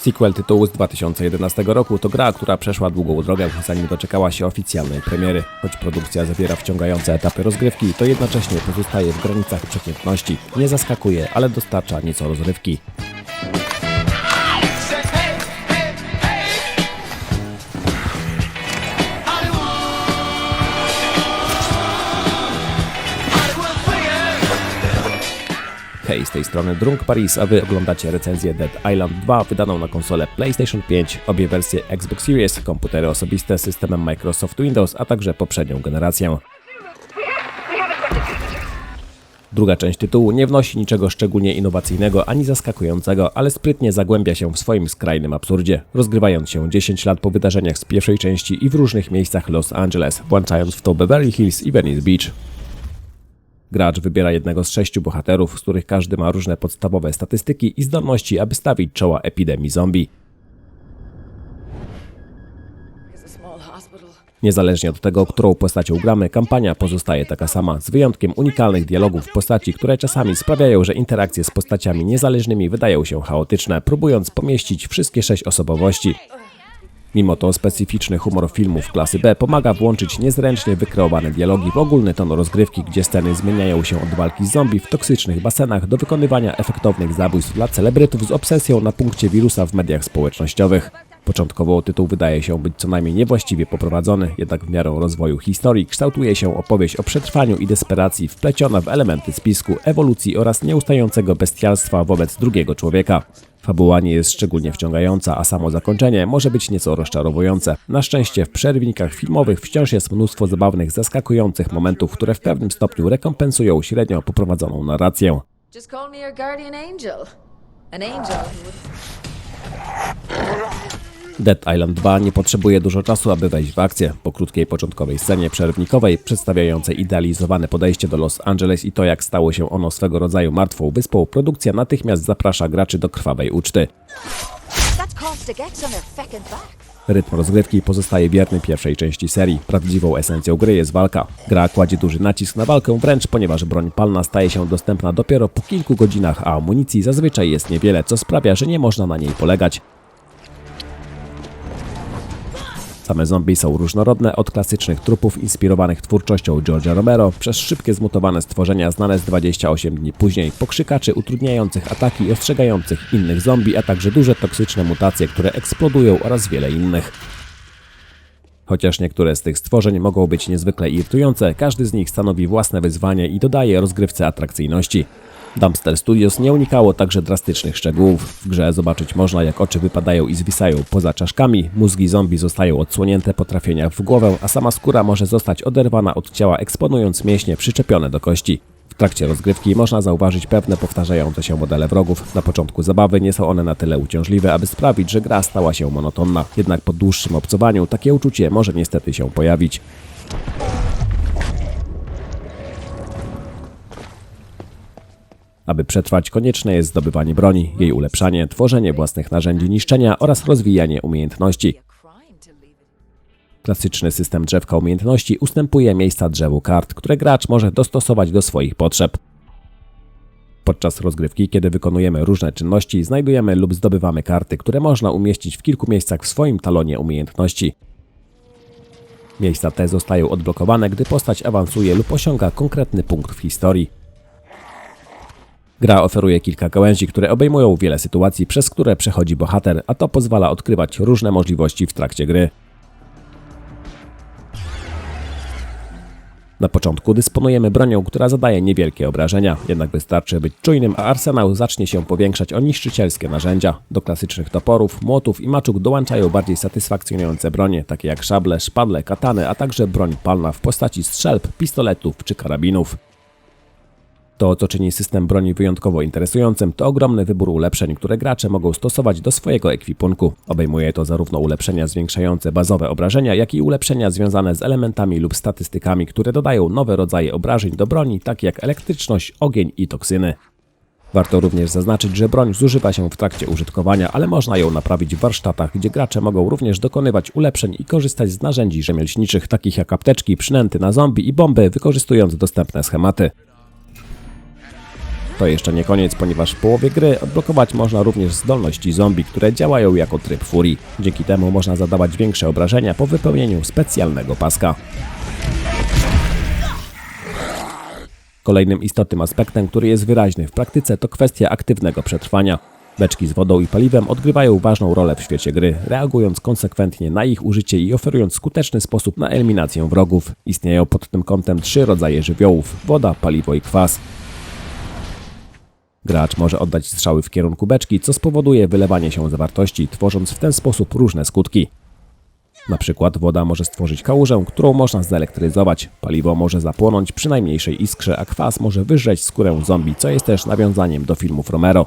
Sequel tytułu z 2011 roku to gra, która przeszła długą drogę, zanim doczekała się oficjalnej premiery. Choć produkcja zawiera wciągające etapy rozgrywki, to jednocześnie pozostaje w granicach przeciętności. Nie zaskakuje, ale dostarcza nieco rozrywki. Hej, z tej strony Drunk Paris, a wy oglądacie recenzję Dead Island 2 wydaną na konsolę PlayStation 5, obie wersje Xbox Series, komputery osobiste z systemem Microsoft Windows, a także poprzednią generację. Druga część tytułu nie wnosi niczego szczególnie innowacyjnego ani zaskakującego, ale sprytnie zagłębia się w swoim skrajnym absurdzie, rozgrywając się 10 lat po wydarzeniach z pierwszej części i w różnych miejscach Los Angeles, włączając w to Beverly Hills i Venice Beach. Gracz wybiera jednego z sześciu bohaterów, z których każdy ma różne podstawowe statystyki i zdolności, aby stawić czoła epidemii zombie. Niezależnie od tego, którą postacią gramy, kampania pozostaje taka sama, z wyjątkiem unikalnych dialogów postaci, które czasami sprawiają, że interakcje z postaciami niezależnymi wydają się chaotyczne, próbując pomieścić wszystkie sześć osobowości. Mimo to specyficzny humor filmów klasy B pomaga włączyć niezręcznie wykreowane dialogi w ogólny ton rozgrywki, gdzie sceny zmieniają się od walki z zombie w toksycznych basenach do wykonywania efektownych zabójstw dla celebrytów z obsesją na punkcie wirusa w mediach społecznościowych. Początkowo tytuł wydaje się być co najmniej niewłaściwie poprowadzony, jednak w miarę rozwoju historii kształtuje się opowieść o przetrwaniu i desperacji wpleciona w elementy spisku, ewolucji oraz nieustającego bestialstwa wobec drugiego człowieka. Fabuła nie jest szczególnie wciągająca, a samo zakończenie może być nieco rozczarowujące. Na szczęście w przerwnikach filmowych wciąż jest mnóstwo zabawnych, zaskakujących momentów, które w pewnym stopniu rekompensują średnio poprowadzoną narrację. Just call me your guardian angel. An angel Dead Island 2 nie potrzebuje dużo czasu, aby wejść w akcję. Po krótkiej początkowej scenie przerwnikowej, przedstawiającej idealizowane podejście do Los Angeles i to, jak stało się ono swego rodzaju martwą wyspą, produkcja natychmiast zaprasza graczy do krwawej uczty. Rytm rozgrywki pozostaje wierny pierwszej części serii. Prawdziwą esencją gry jest walka. Gra kładzie duży nacisk na walkę wręcz, ponieważ broń palna staje się dostępna dopiero po kilku godzinach, a amunicji zazwyczaj jest niewiele, co sprawia, że nie można na niej polegać. Same zombie są różnorodne, od klasycznych trupów inspirowanych twórczością George'a Romero, przez szybkie zmutowane stworzenia znane z 28 dni później, pokrzykaczy utrudniających ataki i ostrzegających innych zombie, a także duże toksyczne mutacje, które eksplodują oraz wiele innych. Chociaż niektóre z tych stworzeń mogą być niezwykle irytujące, każdy z nich stanowi własne wyzwanie i dodaje rozgrywce atrakcyjności. Dumpster Studios nie unikało także drastycznych szczegółów. W grze zobaczyć można, jak oczy wypadają i zwisają poza czaszkami, mózgi zombie zostają odsłonięte po trafieniach w głowę, a sama skóra może zostać oderwana od ciała, eksponując mięśnie przyczepione do kości. W trakcie rozgrywki można zauważyć pewne powtarzające się modele wrogów. Na początku zabawy nie są one na tyle uciążliwe, aby sprawić, że gra stała się monotonna. Jednak po dłuższym obcowaniu takie uczucie może niestety się pojawić. Aby przetrwać, konieczne jest zdobywanie broni, jej ulepszanie, tworzenie własnych narzędzi niszczenia oraz rozwijanie umiejętności. Klasyczny system drzewka umiejętności ustępuje miejsca drzewu kart, które gracz może dostosować do swoich potrzeb. Podczas rozgrywki, kiedy wykonujemy różne czynności, znajdujemy lub zdobywamy karty, które można umieścić w kilku miejscach w swoim talonie umiejętności. Miejsca te zostają odblokowane, gdy postać awansuje lub osiąga konkretny punkt w historii. Gra oferuje kilka gałęzi, które obejmują wiele sytuacji, przez które przechodzi bohater, a to pozwala odkrywać różne możliwości w trakcie gry. Na początku dysponujemy bronią, która zadaje niewielkie obrażenia, jednak wystarczy być czujnym, a arsenał zacznie się powiększać o niszczycielskie narzędzia. Do klasycznych toporów, młotów i maczug dołączają bardziej satysfakcjonujące bronie, takie jak szable, szpadle, katany, a także broń palna w postaci strzelb, pistoletów czy karabinów. To, co czyni system broni wyjątkowo interesującym, to ogromny wybór ulepszeń, które gracze mogą stosować do swojego ekwipunku. Obejmuje to zarówno ulepszenia zwiększające bazowe obrażenia, jak i ulepszenia związane z elementami lub statystykami, które dodają nowe rodzaje obrażeń do broni, takie jak elektryczność, ogień i toksyny. Warto również zaznaczyć, że broń zużywa się w trakcie użytkowania, ale można ją naprawić w warsztatach, gdzie gracze mogą również dokonywać ulepszeń i korzystać z narzędzi rzemieślniczych, takich jak apteczki, przynęty na zombie i bomby, wykorzystując dostępne schematy. To jeszcze nie koniec, ponieważ w połowie gry odblokować można również zdolności zombie, które działają jako tryb furii. Dzięki temu można zadawać większe obrażenia po wypełnieniu specjalnego paska. Kolejnym istotnym aspektem, który jest wyraźny w praktyce, to kwestia aktywnego przetrwania. Beczki z wodą i paliwem odgrywają ważną rolę w świecie gry, reagując konsekwentnie na ich użycie i oferując skuteczny sposób na eliminację wrogów. Istnieją pod tym kątem trzy rodzaje żywiołów: woda, paliwo i kwas. Gracz może oddać strzały w kierunku beczki, co spowoduje wylewanie się zawartości, tworząc w ten sposób różne skutki. Na przykład woda może stworzyć kałużę, którą można zelektryzować, paliwo może zapłonąć przy najmniejszej iskrze, a kwas może wyżreć skórę zombie, co jest też nawiązaniem do filmów Romero.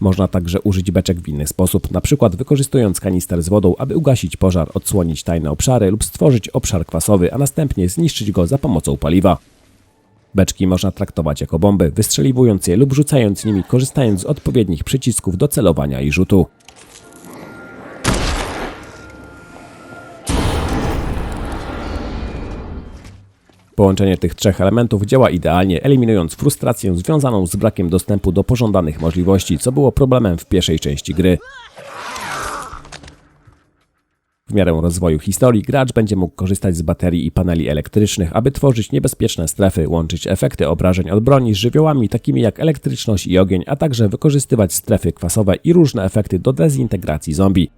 Można także użyć beczek w inny sposób, na przykład wykorzystując kanister z wodą, aby ugasić pożar, odsłonić tajne obszary lub stworzyć obszar kwasowy, a następnie zniszczyć go za pomocą paliwa. Beczki można traktować jako bomby, wystrzeliwując je lub rzucając nimi, korzystając z odpowiednich przycisków do celowania i rzutu. Połączenie tych trzech elementów działa idealnie, eliminując frustrację związaną z brakiem dostępu do pożądanych możliwości, co było problemem w pierwszej części gry. W miarę rozwoju historii gracz będzie mógł korzystać z baterii i paneli elektrycznych, aby tworzyć niebezpieczne strefy, łączyć efekty obrażeń od broni z żywiołami takimi jak elektryczność i ogień, a także wykorzystywać strefy kwasowe i różne efekty do dezintegracji zombie.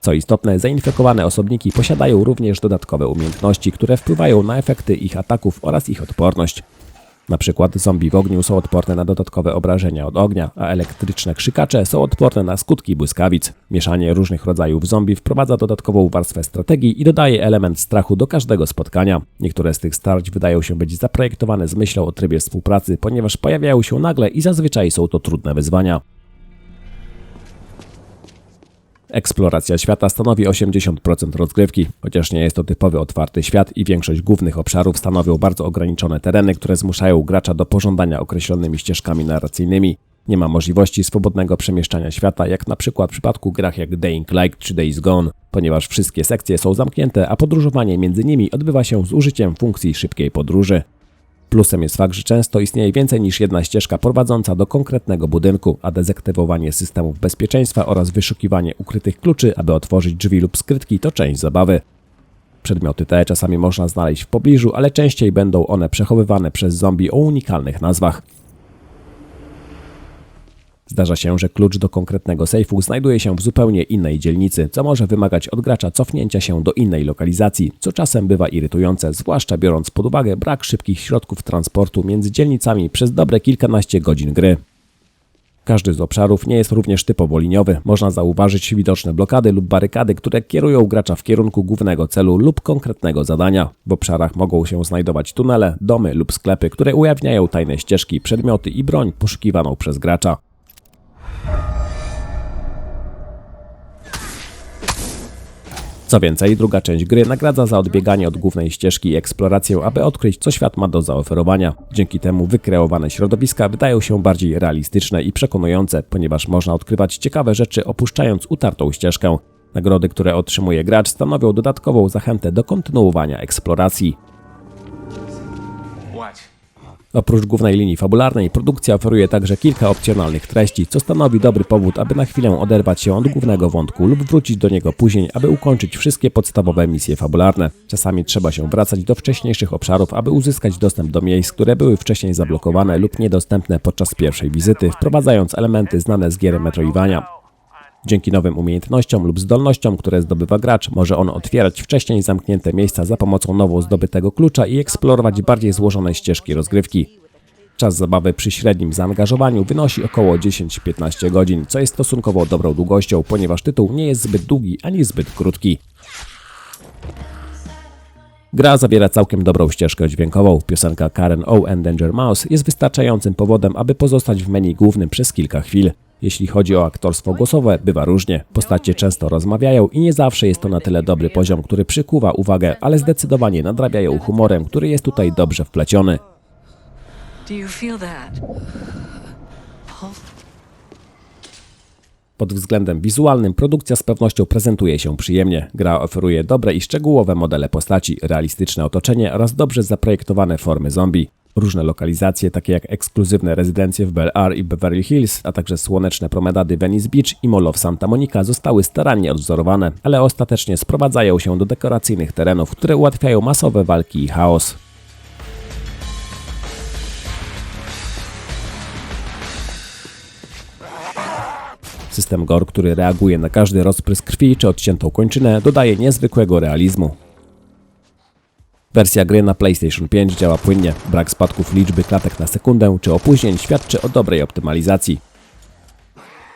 Co istotne, zainfekowane osobniki posiadają również dodatkowe umiejętności, które wpływają na efekty ich ataków oraz ich odporność. Na przykład zombie w ogniu są odporne na dodatkowe obrażenia od ognia, a elektryczne krzykacze są odporne na skutki błyskawic. Mieszanie różnych rodzajów zombie wprowadza dodatkową warstwę strategii i dodaje element strachu do każdego spotkania. Niektóre z tych starć wydają się być zaprojektowane z myślą o trybie współpracy, ponieważ pojawiają się nagle i zazwyczaj są to trudne wyzwania. Eksploracja świata stanowi 80% rozgrywki, chociaż nie jest to typowy otwarty świat i większość głównych obszarów stanowią bardzo ograniczone tereny, które zmuszają gracza do pożądania określonymi ścieżkami narracyjnymi. Nie ma możliwości swobodnego przemieszczania świata, jak na przykład w przypadku grach jak Dying Light czy Days Gone, ponieważ wszystkie sekcje są zamknięte, a podróżowanie między nimi odbywa się z użyciem funkcji szybkiej podróży. Plusem jest fakt, że często istnieje więcej niż jedna ścieżka prowadząca do konkretnego budynku, a dezaktywowanie systemów bezpieczeństwa oraz wyszukiwanie ukrytych kluczy, aby otworzyć drzwi lub skrytki to część zabawy. Przedmioty te czasami można znaleźć w pobliżu, ale częściej będą one przechowywane przez zombie o unikalnych nazwach. Zdarza się, że klucz do konkretnego sejfu znajduje się w zupełnie innej dzielnicy, co może wymagać od gracza cofnięcia się do innej lokalizacji, co czasem bywa irytujące, zwłaszcza biorąc pod uwagę brak szybkich środków transportu między dzielnicami przez dobre kilkanaście godzin gry. Każdy z obszarów nie jest również typowo liniowy. Można zauważyć widoczne blokady lub barykady, które kierują gracza w kierunku głównego celu lub konkretnego zadania. W obszarach mogą się znajdować tunele, domy lub sklepy, które ujawniają tajne ścieżki, przedmioty i broń poszukiwaną przez gracza. Co więcej, druga część gry nagradza za odbieganie od głównej ścieżki i eksplorację, aby odkryć, co świat ma do zaoferowania. Dzięki temu wykreowane środowiska wydają się bardziej realistyczne i przekonujące, ponieważ można odkrywać ciekawe rzeczy opuszczając utartą ścieżkę. Nagrody, które otrzymuje gracz, stanowią dodatkową zachętę do kontynuowania eksploracji. Oprócz głównej linii fabularnej, produkcja oferuje także kilka opcjonalnych treści, co stanowi dobry powód, aby na chwilę oderwać się od głównego wątku lub wrócić do niego później, aby ukończyć wszystkie podstawowe misje fabularne. Czasami trzeba się wracać do wcześniejszych obszarów, aby uzyskać dostęp do miejsc, które były wcześniej zablokowane lub niedostępne podczas pierwszej wizyty, wprowadzając elementy znane z gier Metroidvania. Dzięki nowym umiejętnościom lub zdolnościom, które zdobywa gracz, może on otwierać wcześniej zamknięte miejsca za pomocą nowo zdobytego klucza i eksplorować bardziej złożone ścieżki rozgrywki. Czas zabawy przy średnim zaangażowaniu wynosi około 10-15 godzin, co jest stosunkowo dobrą długością, ponieważ tytuł nie jest zbyt długi ani zbyt krótki. Gra zawiera całkiem dobrą ścieżkę dźwiękową. Piosenka Karen O and Danger Mouse jest wystarczającym powodem, aby pozostać w menu głównym przez kilka chwil. Jeśli chodzi o aktorstwo głosowe, bywa różnie. Postacie często rozmawiają i nie zawsze jest to na tyle dobry poziom, który przykuwa uwagę, ale zdecydowanie nadrabiają humorem, który jest tutaj dobrze wpleciony. Pod względem wizualnym produkcja z pewnością prezentuje się przyjemnie. Gra oferuje dobre i szczegółowe modele postaci, realistyczne otoczenie oraz dobrze zaprojektowane formy zombie. Różne lokalizacje, takie jak ekskluzywne rezydencje w Bel Air i Beverly Hills, a także słoneczne promenady Venice Beach i Mall of Santa Monica zostały starannie odwzorowane, ale ostatecznie sprowadzają się do dekoracyjnych terenów, które ułatwiają masowe walki i chaos. System GOR, który reaguje na każdy rozprysk krwi czy odciętą kończynę, dodaje niezwykłego realizmu. Wersja gry na PlayStation 5 działa płynnie. Brak spadków liczby klatek na sekundę czy opóźnień świadczy o dobrej optymalizacji.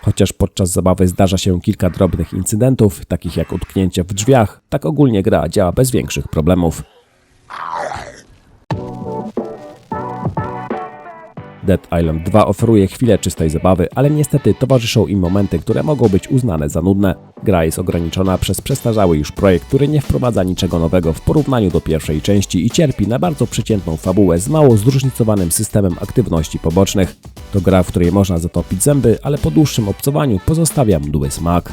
Chociaż podczas zabawy zdarza się kilka drobnych incydentów, takich jak utknięcie w drzwiach, tak ogólnie gra działa bez większych problemów. Dead Island 2 oferuje chwilę czystej zabawy, ale niestety towarzyszą im momenty, które mogą być uznane za nudne. Gra jest ograniczona przez przestarzały już projekt, który nie wprowadza niczego nowego w porównaniu do pierwszej części i cierpi na bardzo przeciętną fabułę z mało zróżnicowanym systemem aktywności pobocznych. To gra, w której można zatopić zęby, ale po dłuższym obcowaniu pozostawia mdły smak.